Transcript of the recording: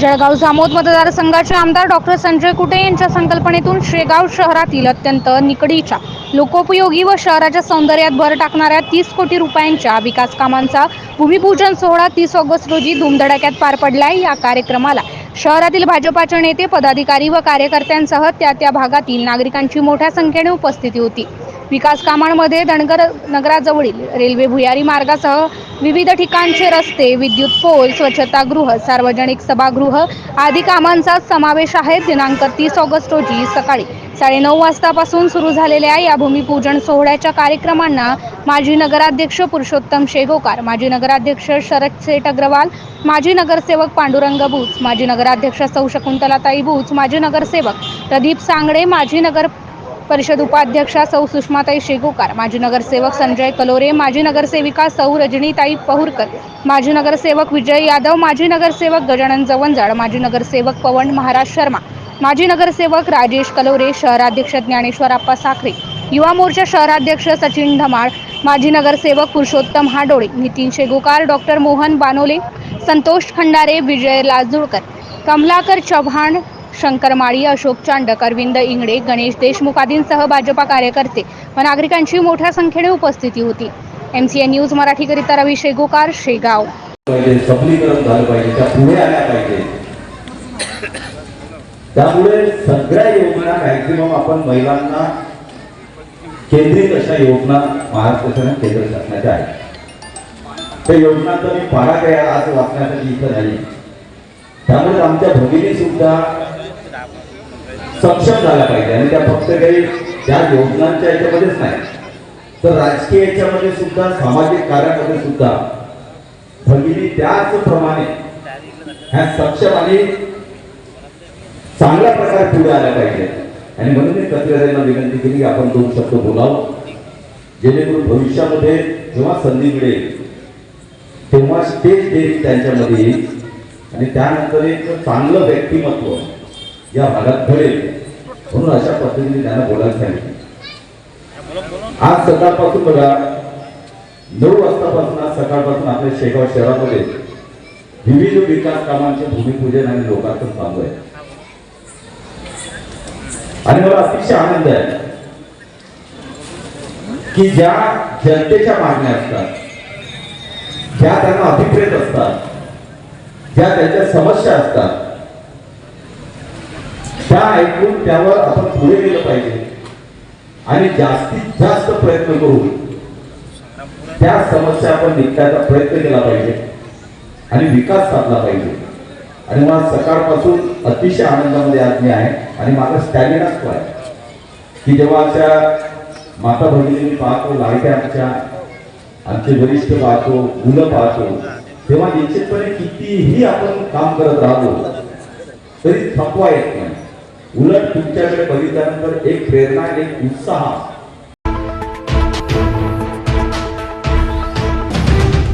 जळगाव जामोद मतदारसंघाचे आमदार डॉक्टर संजय कुटे यांच्या संकल्पनेतून शेगाव शहरातील अत्यंत निकडीच्या लोकोपयोगी व शहराच्या सौंदर्यात भर टाकणाऱ्या तीस कोटी रुपयांच्या विकास कामांचा भूमिपूजन सोहळा तीस ऑगस्ट रोजी धुमधडाक्यात पार पडलाय. या कार्यक्रमाला शहरातील भाजपाचे नेते पदाधिकारी व कार्यकर्त्यांसह त्या त्या भागातील नागरिकांची मोठ्या संख्येने उपस्थिती होती. विकास कामांमध्ये धनगर नगराजवळील रेल्वे भुयारी मार्गासह विविध ठिकाणचे रस्ते विद्युत पोल स्वच्छतागृह सार्वजनिक सभागृह आदी कामांचा समावेश आहे. दिनांक तीस ऑगस्ट रोजी सकाळी साडेनऊ वाजतापासून सुरू झालेल्या या भूमिपूजन सोहळ्याच्या कार्यक्रमांना माजी नगराध्यक्ष पुरुषोत्तम शेगोकार माजी नगराध्यक्ष शरद सेठ अग्रवाल माजी नगरसेवक पांडुरंग भूज माजी नगराध्यक्ष सौ शकुंतलाताई भूज माजी नगरसेवक प्रदीप सांगडे माजी नगर परिषद उपाध्यक्षा सौ सुषमाताई शेगोकार माजी नगरसेवक संजय कलोरे माजी नगरसेविका सौ रजनीताई पहुरकर माजी नगरसेवक विजय यादव माजी नगरसेवक गजानन जवंजाळ माजी नगरसेवक पवन महाराज शर्मा माजी नगरसेवक राजेश कलोरे शहराध्यक्ष ज्ञानेश्वर आप्पा साखरे युवा मोर्चा शहराध्यक्ष सचिन धमाळ माजी नगरसेवक पुरुषोत्तम हाडोळे नितीन शेगोकार डॉक्टर मोहन बानोले संतोष खंडारे विजय लाजुळकर कमलाकर चव्हाण शंकर माळी अशोक चांडक अरविंद इंगडे गणेश देशमुख आदींसह भाजपा कार्यकर्ते व नागरिकांची मोठ्या संख्येने उपस्थिती होती. एम सी एन न्यूज मराठीकरिता रवी शेगोकार शेगाव. सबलीकरण झालं पाहिजे त्या पुढे आल्या पाहिजे. त्यामुळे सगळ्या योजना मॅक्झिमम आपण महिलांना केंद्रित अशा योजना महाराष्ट्र केंद्र शासनाच्या आहेत. त्या योजनांचा मी पाडा या आज वाचण्यासाठी इथं नाही. त्यामुळे आमच्या भगिनी सुद्धा सक्षम झाला पाहिजे. आणि त्या फक्त काही त्या योजनांच्या याच्यामध्येच नाही तर राजकीय याच्यामध्ये सुद्धा सामाजिक कार्यामध्ये सुद्धा भगिनी त्याच प्रमाणे ह्या सक्षम आणि चांगल्या प्रकारे पुढे आल्या पाहिजे. आणि म्हणून मी कचऱ्यांना विनंती केली की आपण दोन शब्द बोलावं. जेणेकरून भविष्यामध्ये जेव्हा संधी मिळेल तेव्हा स्टेज देईल त्यांच्यामध्ये आणि त्यानंतर एक चांगलं व्यक्तिमत्व या भागात घडेल. म्हणून अशा पद्धतीने त्यांना बोलायला सांगितलं आज सकाळपासून बघा नऊ वाजतापासून आज सकाळपासून आपल्या शेगाव शहरामध्ये विविध विकास कामांचे भूमिपूजन आणि लोकार्पण चालू आहे. आणि मला अतिशय आनंद आहे की ज्या जनतेच्या मागण्या असतात ज्या त्यांना अभिप्रेत असतात ज्या त्यांच्या समस्या असतात त्या ऐकून त्यावर आपण पुढे गेलं पाहिजे. आणि जास्तीत जास्त प्रयत्न करू त्या समस्या आपण निघण्याचा प्रयत्न केला पाहिजे. आणि विकास साधला पाहिजे. आणि मला सकाळपासून अतिशय आनंदामध्ये आज मी आहे आणि माझा स्टॅमिनाच तो आहे. की जेव्हा अशा माता भगिनी पाहतो लाडक्या आमच्या आमचे वरिष्ठ पाहतो मुलं पाहतो तेव्हा निश्चितपणे कितीही आपण काम करत राहतो तरी थकवा येत नाही. उलट तुमच्याकडे बघितल्यानंतर एक प्रेरणा एक उत्साह.